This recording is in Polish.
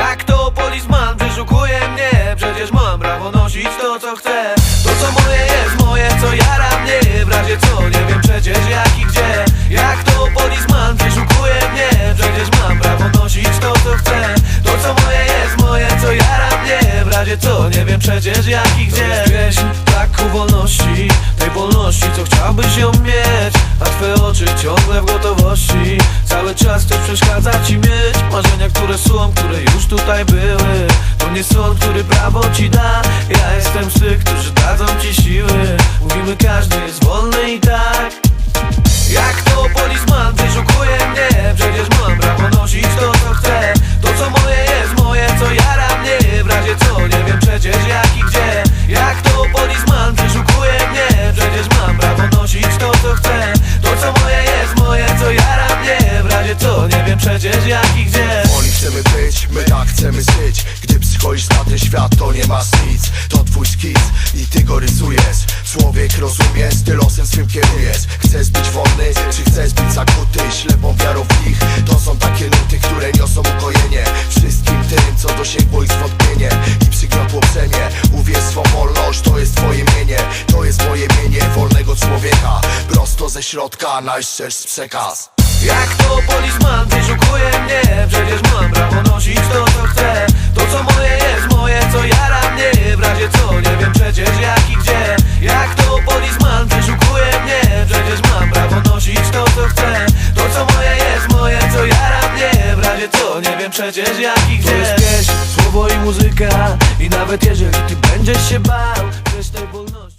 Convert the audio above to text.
Jak to polisman przeszukuje mnie? Przecież mam prawo nosić to co chcę. To co moje jest moje, co jara mnie. W razie co nie wiem przecież jak i gdzie. Jak to polisman przeszukuje mnie? Przecież mam prawo nosić to co chcę. To co moje jest moje, co jara mnie. W razie co nie wiem przecież jak i gdzie. Pieśń tak wolności Tej wolności co chciałbyś ją mieć. A twoje oczy ciągle w gotowości. Cały czas coś przeszkadza ci mieć. Marzenia, które są, które już tutaj były. To nie sąd, który prawo ci da. Ja jestem z tych, którzy dadzą ci siły. Mówimy, każdy jest wolny i tak. Jak to policman przeszukuje mnie? Przecież mam prawo nosić to co chcę. To co moje jest moje, co jara mnie. W razie co, nie wiem przecież jak i gdzie. Jak to policman przeszukuje mnie? Przecież mam prawo nosić to co chcę. To co moje jest moje, co jara mnie. W razie co, nie wiem przecież jak i gdzie chcemy być, my tak chcemy żyć. Gdy przychodzisz na ten świat, to nie masz nic. To twój skiz i ty go rysujesz. Człowiek rozumiesz, ty losem swym kierujesz. Chcesz być wolny, czy chcesz być zakuty? Ślepą wiarą w nich. To są takie nuty, które niosą ukojenie. Wszystkim tym, co dosięgło ich zwątpienie. I przygniotło brzemię Uwierz swą wolność, to jest twoje mienie. To jest moje mienie wolnego człowieka. Prosto ze środka, najszczerszy przekaz. Jak to policman przeszukuje mnie? Przecież wiem przecież jak i gdzie. To jest pieśń, słowo i muzyka I nawet jeżeli ty będziesz się bał Przecież tej